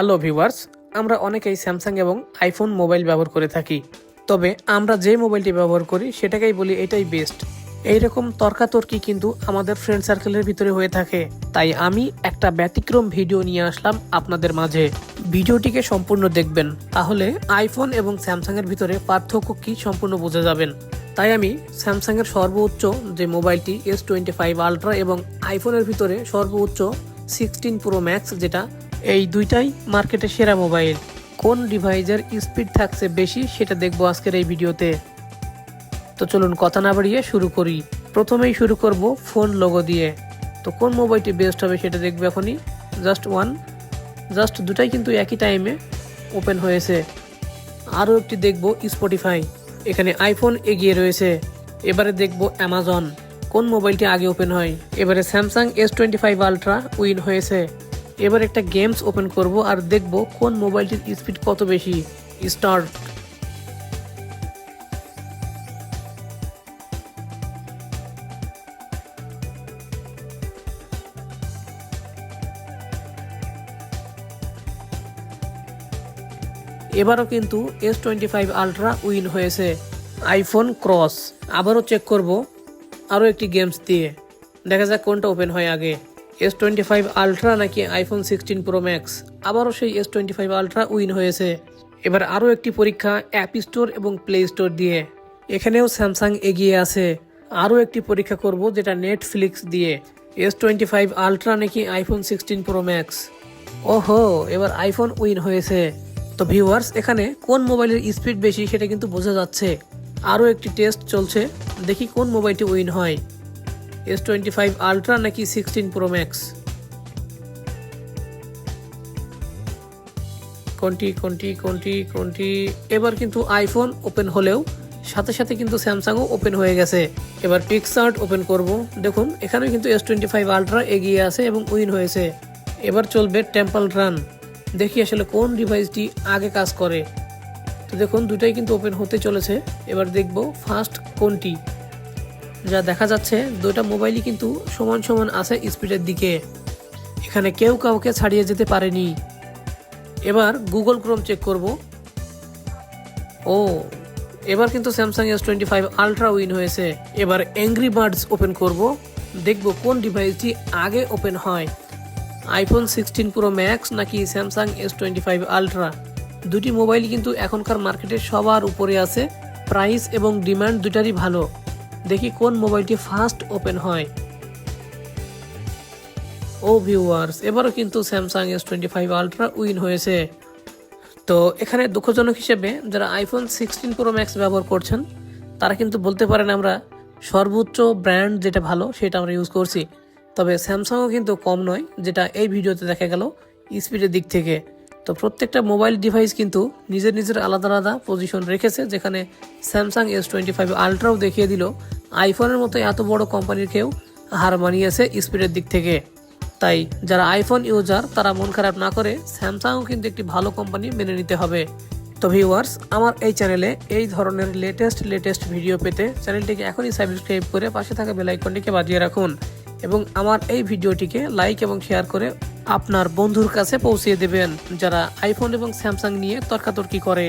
Hello viewers, আমরা অনেকেই Samsung এবং আইফোন মোবাইল ব্যবহার করে থাকি। তবে আমরা যে মোবাইলটি ব্যবহার করি, সেটাকেই বলি এটাই বেস্ট এইরকম তর্কাতর্কি কিন্তু আমাদের ফ্রেন্ড সার্কেলের ভিতরে হয়ে থাকে। তাই আমি একটা ব্যতিক্রম ভিডিও নিয়ে আসলাম আপনাদের মাঝে। ভিডিওটিকে সম্পূর্ণ দেখবেন, তাহলে আইফোন এবং স্যামসাং এর ভিতরে পার্থক্য কি সম্পূর্ণ বুঝে যাবেন। তাই আমি স্যামসাং এর সর্বোচ্চ যে মোবাইলটি এস টোয়েন্টি ফাইভ আলট্রা এবং আইফোনের ভিতরে সর্বোচ্চ সিক্সটিন প্রো ম্যাক্স যেটা এই দুইটাই মার্কেটে সেরা মোবাইল। কোন ডিভাইসের স্পিড থাকছে বেশি সেটা দেখব আজকের এই ভিডিওতে। তো চলুন কথা না বাড়িয়ে শুরু করি। প্রথমেই শুরু করব ফোন লোগো দিয়ে। তো কোন মোবাইলটি বেস্ট হবে সেটা দেখবে এখনই। জাস্ট ওয়ান জাস্ট দুটাই কিন্তু একই টাইমে ওপেন হয়েছে। আরও একটি দেখব স্পটিফাই এখানে আইফোন এগিয়ে রয়েছে। এবারে দেখব অ্যামাজন কোন মোবাইলটি আগে ওপেন হয়? এবারে Samsung S twenty five ultra win হয়েছে। এবার একটা গেমস ওপেন করব আর দেখব কোন মোবাইলটির স্পিড কত বেশি। স্টার্ট এবারও কিন্তু S twenty five ultra win হয়েছে। আইফোন ক্রস আবারও চেক করব আরও একটি গেমস দিয়ে। দেখা যাক কোনটা ওপেন হয় আগে। এস টোয়েন্টি ফাইভ আলট্রা নাকি আইফোন সিক্সটিন প্রো ম্যাক্স আবারও সেই S twenty five ultra win হয়েছে। এবার আরও একটি পরীক্ষা অ্যাপ স্টোর এবং প্লে স্টোর দিয়ে। এখানেও স্যামসাং এগিয়ে আছে। আরও একটি পরীক্ষা করব যেটা নেটফ্লিক্স দিয়ে। এস টোয়েন্টি ফাইভ আলট্রা নাকি আইফোন সিক্সটিন প্রো ম্যাক্স ওহো, এবার আইফোন উইন হয়েছে। তো ভিউয়ার্স এখানে কোন মোবাইলের স্পিড বেশি সেটা কিন্তু বোঝা যাচ্ছে। আরও একটি টেস্ট চলছে। দেখি কোন মোবাইলটি উইন হয়। এস টোয়েন্টি ফাইভ আলট্রা নাকি সিক্সটিন প্রো ম্যাক্স কোনটি কোনটি কোনটি কোনটি? এবার কিন্তু আইফোন ওপেন হলেও সাথে সাথে কিন্তু স্যামসাংও ওপেন হয়ে গেছে। এবার পিকসার্ট ওপেন করব। দেখুন এখানে কিন্তু এস টোয়েন্টি ফাইভ আলট্রা এগিয়ে আছে এবং উইন হয়েছে। এবার চলবে টেম্পল রান দেখি আসলে কোন ডিভাইসটি আগে কাজ করে। তো দেখুন, দুটাই কিন্তু ওপেন হতে চলেছে। এবার দেখব ফার্স্ট কোনটি। যা দেখা যাচ্ছে, দুইটা মোবাইলই কিন্তু সমান সমান আছে স্পিডের দিকে। এখানে কেউ কাউকে ছাড়িয়ে যেতে পারেনি। এবার গুগল ক্রোম চেক করব। ও, এবার কিন্তু Samsung S twenty five ultra win হয়েছে। এবার অ্যাংরি বার্ডস ওপেন করব। দেখব কোন ডিভাইসটি আগে ওপেন হয়। আইফোন সিক্সটিন প্রো ম্যাক্স নাকি Samsung S twenty five ultra দুটি মোবাইল কিন্তু এখনকার মার্কেটে সবার উপরে আছে। প্রাইস এবং ডিমান্ড দুটারই ভালো। দেখি কোন মোবাইলটি ফার্স্ট ওপেন হয়। ও ভিউয়ার্স, এবারও কিন্তু Samsung S twenty five ultra win হয়েছে। তো এখানে দুঃখজনক হিসেবে যারা আইফোন সিক্সটিন প্রো ম্যাক্স ব্যবহার করছেন, তারা কিন্তু বলতে পারেন আমরা সর্বোচ্চ ব্র্যান্ড যেটা ভালো, সেটা আমরা ইউজ করছি। তবে স্যামসাংও কিন্তু কম নয়, যেটা এই ভিডিওতে দেখা গেল স্পিডের দিক থেকে। তো প্রত্যেকটা মোবাইল ডিভাইস কিন্তু নিজের নিজের আলাদা আলাদা পজিশন রেখেছে, যেখানে স্যামসাং এস টোয়েন্টি ফাইভ আলট্রাও দেখিয়ে দিল। আইফোনের মতো এত বড় কোম্পানির কেউ হার মানিয়েছে স্পিডের দিক থেকে। তাই যারা আইফোন ইউজার তারা মন খারাপ না করে স্যামসাংও কিন্তু একটি ভালো কোম্পানি মেনে নিতে হবে। তো ভিউয়ার্স আমার এই চ্যানেলে এই ধরনের লেটেস্ট লেটেস্ট ভিডিও পেতে চ্যানেলটিকে এখনই সাবস্ক্রাইব করে পাশে থাকা বেল আইকনটিকে বাজিয়ে রাখুন। এবং আমার এই ভিডিওটিকে লাইক এবং শেয়ার করে আপনার বন্ধুর কাছে পৌঁছিয়ে দেবেন যারা আইফোন এবং স্যামসাং নিয়ে তর্কাতর্কি করে।